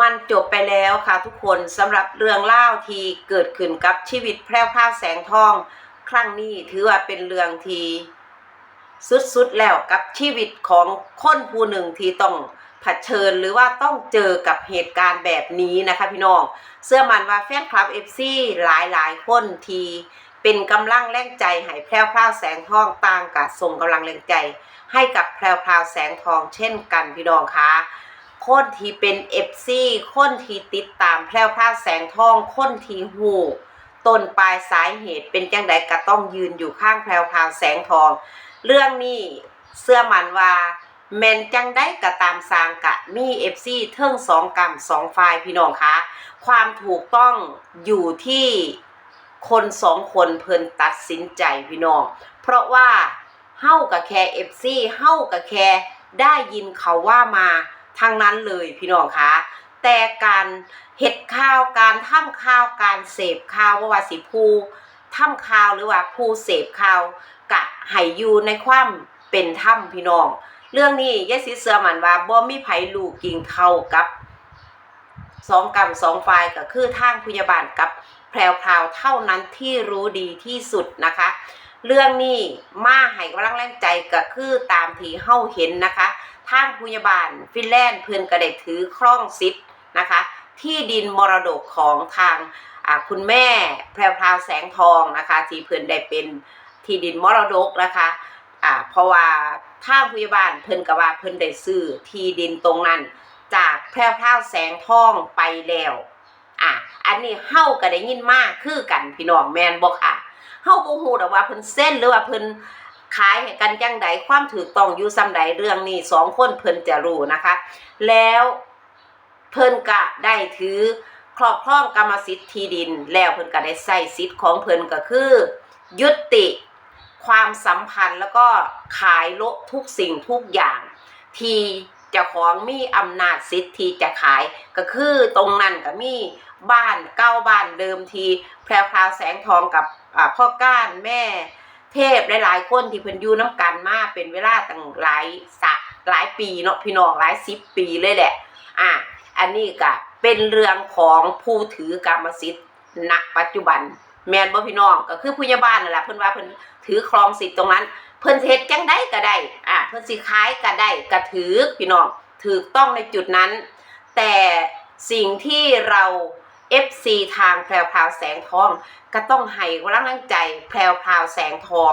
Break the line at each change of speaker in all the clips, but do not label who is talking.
มันจบไปแล้วค่ะทุกคนสำหรับเรื่องเล่าที่เกิดขึ้นกับชีวิตแพรวพราวแสงทอง ครั้งนี้ถือว่าเป็นเรื่องที่สุดๆแล้วกับชีวิตของคนผู้หนึ่งที่ต้องเผชิญหรือว่าต้องเจอกับเหตุการณ์แบบนี้นะคะพี่น้อง เสื้อมันว่าแฟนคลับเอฟซีหลายหลายๆคนทีเป็นกำลังแรงใจให้แพรวพราวแสงทองต่างกับส่งกำลังแรงใจ ให้กับแพรวพราวแสงทองเช่นกันพี่น้องคะ คนที่เป็นเอฟซีคนที่ติดตามแพรวพราวแสงทอง คนที่หูต้นปลายสายเหตุเป็นจังใดก็ต้องยืนอยู่ข้างแพรวพราวแสงทอง เรื่องนี้เสื้อมันว่าแมนจังได้กะตามสางกะมีเอฟซีเทิงสองกรรมสองฝ่ายพี่น้องคะ ความถูกต้องอยู่ที่คนสองคนเพิ่นตัดสินใจพี่น้อง เพราะว่าเฮ้ากับแค่เอฟซีเฮ้ากับแค่ได้ยินเขาว่ามา ทางนั้นเลยพี่น้องคะแต่การเห็ดข่าวการทำข่าวการเสพข่าวว่าว่าสิภูทำข่าวหรือว่าผู้เสพข่าวกะให้อยู่ในความเป็นธรรมพี่น้อง เรื่องนี้ยายสิเสือมันว่าบ่มีไผลูกกิงเท่ากับสองกรรมสองฝ่ายก็คือทางพยาบาลกับแพรวพราวเท่านั้นที่รู้ดีที่สุดนะคะ เรื่องนี้มาให้กำลังแรงใจก็คือตามที่เฮาเห็นนะคะ ทางพยาบาลฟินแลนด์เพิ่อนก็ได้ถือครองสิทนะคะ ที่ดินมรดกของทางคุณแม่แพรวพราวแสงทองนะคะ ที่เพิ่อนได้เป็นที่ดินมรดกนะคะเพราะว่าทางพยาบาลเพิ่นก็ว่าเพิ่นได้ซื้อที่ดินตรงนั้น จากแพรวพราวแสงทองไปแล้วอะอันนี้เฮาก็ได้ยินมากคือกันพี่น้องแมนบ่ค่ะเฮาบ่ฮู้ดอกว่าเพิ่นเส้นหรือว่าเพิ่น ขายให้กันจังใดความถูกต้องอยู่ซำใดเรื่องนี้สองคนเพิ่นจะรู้นะคะ แล้วเพิ่นก็ได้ถือครอบครองกรรมสิทธิ์ที่ดิน แล้วเพิ่นก็ได้ใช้สิทธิ์ของเพิ่นก็คือ ยุติความสัมพันธ์แล้วก็ขายละทุกสิ่งทุกอย่างที่จ้าของมีอำนาจสิทธิ์ที่จะขายก็คือตรงนั้นก็มีบ้านเก้าบ้านเดิมทีแพรวพราวแสงทองกับอ่าพ่อก้านแม่ เทพหลายๆคนที่เพิ่นอยู่น้ำกันมาเป็นเวลาตั้งหลายสะหลายปีเนาะพี่น้องหลายสิบปีเลยแหละ อะอันนี้ก็เป็นเรื่องของผู้ถือกรรมสิทธิ์ณปัจจุบัน แมนบ่พี่น้องก็คือผู้ใหญ่บ้านนั่นแหละเพิ่นว่าเพิ่นถือครองสิทธิ์ตรงนั้น เพิ่นเฮ็ดจังได้ก็ได้อะเพิ่นสิขายก็ได้ก็ถือพี่น้องถูกต้องในจุดนั้น แต่สิ่งที่เรา FC ทางแพรวพราวแสงทอง ก็ต้องให้กำลังใจแพรวพราวแสงทอง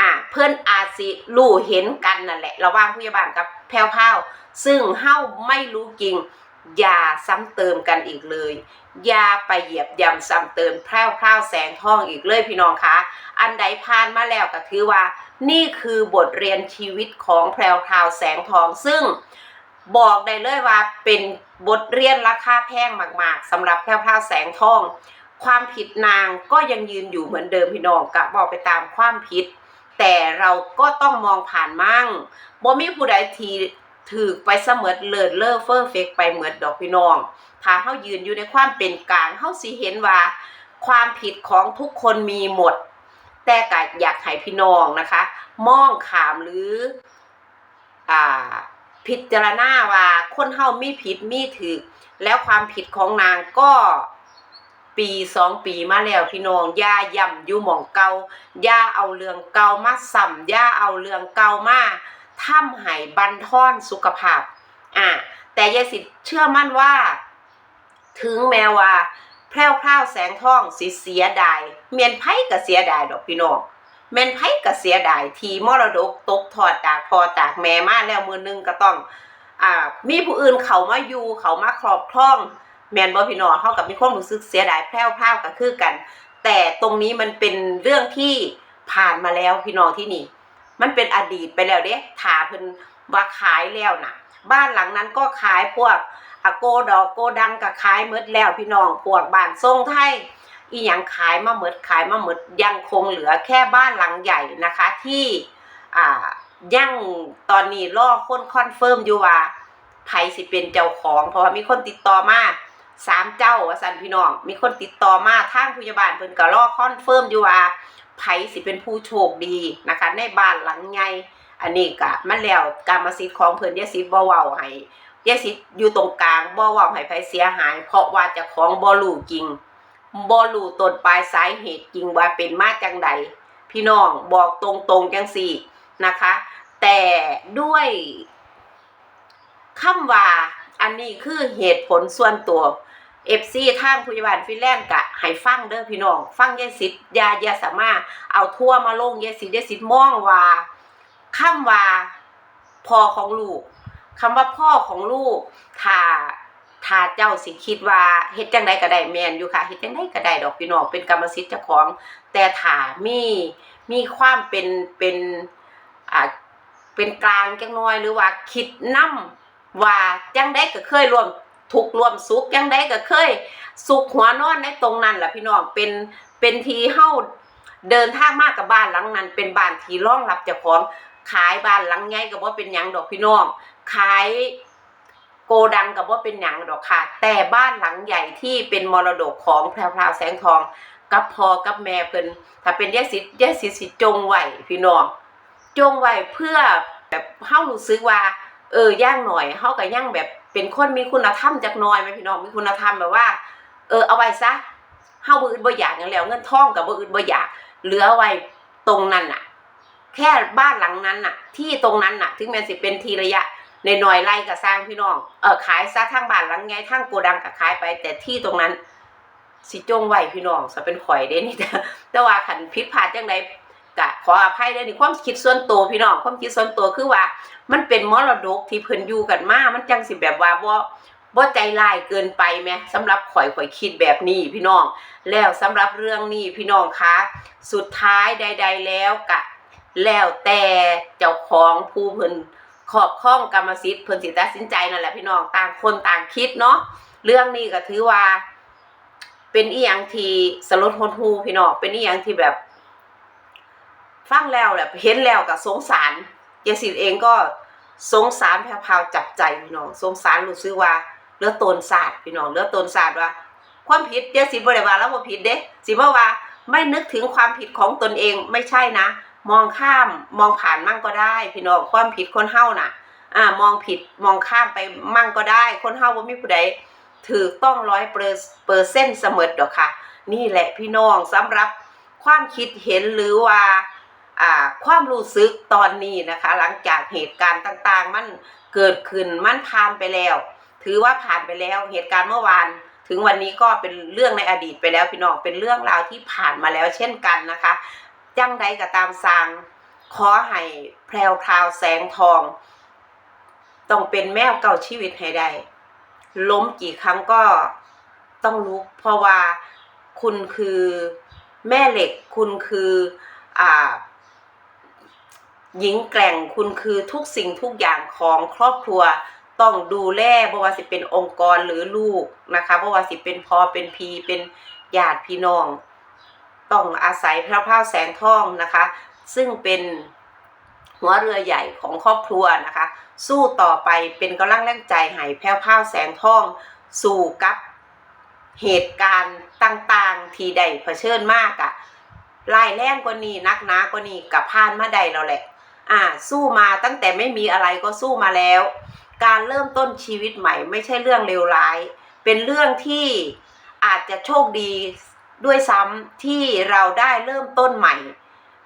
อะเพิ่อนอาจสิรู้เห็นกันนั่นแหละ ระหว่างผู้ใหญ่บ้านกับแพรวพราวซึ่งเฮาไม่รู้จริง อย่าซ้ำเติมกันอีกเลย อย่าไปเหยียบย่ำซ้ำเติมแพรวพราวแสงทองอีกเลยพี่น้องคะอันใดผ่านมาแล้วก็ถือว่า นี่คือบทเรียนชีวิตของแพรวพราวแสงทองซึ่งบอกได้เลยว่าเป็น บทเรียนราคาแพงมากๆสำหรับแพรวพราแสงทอง ความผิดนางก็ยังยืนอยู่เหมือนเดิมพี่น้องกะบอกไปตามความผิด แต่เราก็ต้องมองผ่านมั่งบ่มีผู้ใดทีถือไปเสมอเลิศเลอเฟอร์เฟกไปเหมือนดอกพี่น้อง ถ้าเฮายืนอยู่ในความเป็นกลางเฮาสิเห็นว่า ความผิดของทุกคนมีหมด แต่ก็อยากให้พี่น้องนะคะ มองขามหรือ อ่า พิจารณาว่าคนเฮามีผิดมีถือแล้วความผิดของนางก็ปีสองปีมาแล้วพี่น้องย่าย่ำอยู่หม่องเก่าย่าเอาเรื่องเกามาซ้ำอย่าเอาเรื่องเกามาทำให้บันทอนสุขภาพอ่าแต่ยายสิเชื่อมั่นว่า ถึงแม้ว่าแพรวพราวแสงทองสิเสียดายเมียนไพ่ก็เสียดายดอกพี่น้อง แม่นไพ่ก็เสียดายทีมรดกตกทอดจากพ่อจากแม่มาแล้วมือหนึงก็ต้องอ่ามีผู้อื่นเขามาอยู่เขามาครอบครอง แมนบ่พี่น้องเขากับมีความรู้สึกเสียดายแพร่วพราวก็คือกัน แต่ตรงนี้มันเป็นเรื่องที่ผ่านมาแล้วพี่น้องที่นี่ มันเป็นอดีตไปแล้วเด้ถาเพิ่นว่าขายแล้วนะบ้านหลังนั้นก็ขายพวกอโกดอกโกดังก็ขายหมดแล้วพี่น้องพวกบ้านทรงไทย อีหยังขายมาหมดขายมาหมดยังคงเหลือแค่บ้านหลังใหญ่นะคะ ที่อ่ายังตอนนี้รอค้นคอนเฟิร์มอยู่ว่าไผสิเป็นเจ้าของ เพราะว่ามีคนติดต่อมาสามเจ้าสันพี่น้อง มีคนติดต่อมาทางพยาบาลเพิ่นก็รอคอนเฟิร์มอยู่ว่าไผสิเป็นผู้โชคดีนะคะ ในบ้านหลังใหญ่อันนี้ก็มันแล้วกรรมสิทธิ์ของเพิ่นยาสิบ่เว้าให้ยายสิอยู่ตรงกลางบ่เว่าให้ไผเสียหาย เพราะว่าเจะของบ่รู้จริง บ่รู้ต้นปลายสาเหตุจริงว่าเป็นมาจังใดพี่น้องบอกตรงๆจังสี่นะคะ แต่ด้วยคำว่าอันนี้คือเหตุผลส่วนตัวเอฟซีทางผู้ใหญ่บ้านฟินแลนด์กะให้ฟังเด้อพี่น้อง ฟังยายสิทธิ์ยายาสามารถเอาทั่วมาลงยายสิทธิ์ยายสิทธิ์มองว่าคำว่าพ่อของลูกคำว่าพ่อของลูกถ้า ถ้าเจ้าสิคิดว่าเฮ็ดจังไดก็ได้แม่นอยู่ค่ะเฮ็ดจังไดก็ได้ดอกพี่น้องเป็นกรรมสิทธิ์เจ้าของ แต่ถ้ามีมีความเป็นเป็นอ่าเป็นกลางจังน้อยหรือว่าคิดนํว่าจังไดก็เคยร่วมทุกร่วมสุขยังได้ก็เคย สุขหัวนอนในตรงนั้นแหละพี่น้องเป็นเป็นทีเฮาเดินทางมากกับบ้านหลังนั้น เป็นบ้านที่รองรับเจ้าของขายบ้านหลังใหญ่ก็บ่เป็นหยังดอกพี่น้องขาย โกดังก็บ่เป็นหยังดอกค่ะ แต่บ้านหลังใหญ่ที่เป็นมรดกของแพรวพราวแสงทอง กับพ่อกับแม่เพิ่นถ้าเป็นแยายสิทธิ์ยายสิทธิ์สิจงไวพี่น้องจงไวเพื่อแบบเฮารู้สึกว่า เออย่างหน่อยเฮาก็ย่างแบบเป็นคนมีคุณธรรมจักน่อยไหมพี่น้องมีคุณธรรมแบบว่า เออเอาไว้ซะเฮาบ่อื่นบ่อยากหยังแล้ว เงินทองก็บ่อื่นบ่อยากเหลือไว้ตรงนั้นน่ะ แค่บ้านหลังนั้นน่ะ ที่ตรงนั้นน่ะ ถึงแม้สิเป็นทีระยะ ในหน่อยไร่ก็สร้างพี่น้องเออขายซะทั้งบ้านหลังไงทั้งโกดังก็ขายไป แต่ที่ตรงนั้น สิจงไหวพี่น้องซะเป็นข่อยเด้นี่แต่ว่าคันผิดพลาดจังไดก็ขออภัยเด้อนี่ความคิดส่วนตัวพี่น้องความคิดส่วนตัวคือว่า มันเป็นมรดกที่เพิ่นอยู่กันมามันจังสิแบบว่าบ่บ่ใจร้ายเกินไปแหมสำหรับข่อยข่อยคิดแบบนี้พี่น้อง แล้วสำหรับเรื่องนี้พี่น้องคะสุดท้ายใด ๆ แล้วกะ แล้วแต่เจ้าของผู้เพิ่น ขอบข้องกรรมสิทธิ์เพิ่นสิตัดสินใจนั่นแหละพี่น้องต่างคนต่างคิดเนาะเรื่องนี้ก็ถือว่า เป็นอีหยังที่สลดหดหูพี่น้องเป็นอีหยังที่แบบ ฟังแล้วแหละเห็นแล้วก็สงสารยายสิทธิ์เองก็สงสารแพรวๆจับใจพี่น้องสงสารรู้สึกว่าเลือตนศาสตร์พี่น้องเลือตนศาสตร์ว่า ความผิดยายสิทธิ์บ่ได้ว่าแล้วบ่ผิดเด้สิบ่ว่าไม่นึกถึงความผิดของตนเองไม่ใช่นะ มองข้ามมองผ่านมั่งก็ได้ พี่น้องความผิดคนเฮาน่ะ อ่ามองผิดมองข้ามไปมั่งก็ได้ คนเฮาบ่มีผู้ใดถือต้องร้อยเปอร์เซ็นต์เสมอดอกค่ะ นี่แหละพี่น้องสำหรับความคิดเห็นหรือว่าอ่าความรู้สึกตอนนี้นะคะ หลังจากเหตุการณ์ต่างๆ มันเกิดขึ้นมันผ่านไปแล้ว ถือว่าผ่านไปแล้วเหตุการณ์เมื่อวาน ถึงวันนี้ก็เป็นเรื่องในอดีตไปแล้วพี่น้องเป็นเรื่องราวที่ผ่านมาแล้วเช่นกันนะคะ จังใดก็ตามสร้าง ขอให้แพรวพราวแสงทอง ต้องเป็นแมวเก่าชีวิตให้ได้ล้มกี่ครั้งก็ต้องลุกเพราะว่าคุณคือแม่เหล็ก คุณคืออ่าหญิงแกร่งคุณคือทุกสิ่งทุกอย่างของครอบครัวต้องดูแลบ่ว่าสิเป็นองค์กรหรือลูกนะคะบ่ว่าสิเป็นพ่อเป็นพีเป็นญาติพี่น้อง ต้องอาศัยพระพาวแสงทองนะคะ ซึ่งเป็นหัวเรือใหญ่ของครอบครัวนะคะ สู้ต่อไปเป็นกำลังแรงใจให้แพร่วพาวแสงทอง สู่กับเหตุการณ์ต่างๆ ที่ได้เผชิญมากอะรายแรงกว่านี้นักหนากว่านี้กับผ่านมาได้แล้วแหละ อ่า สู้มาตั้งแต่ไม่มีอะไรก็สู้มาแล้ว การเริ่มต้นชีวิตใหม่ไม่ใช่เรื่องเลวร้าย เป็นเรื่องที่อาจจะโชคดี ด้วยซ้ำที่เราได้เริ่มต้นใหม่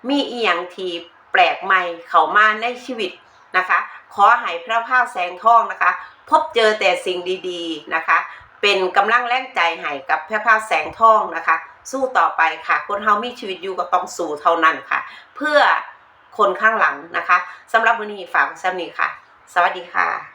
มีเอียงทีแปลกใหม่เข้ามาในชีวิตนะคะ ขอให้พระภาคแสงทองนะคะ พบเจอแต่สิ่งดีๆนะคะ เป็นกำลังแรงใจให้กับพระภาคแสงทองนะคะ สู้ต่อไปค่ะ คนเฮามีชีวิตอยู่ก็ต้องสู้เท่านั้นค่ะ เพื่อคนข้างหลังนะคะสำหรับวันนี้ฝากไว้ซ้ำนี้ค่ะ สวัสดีค่ะ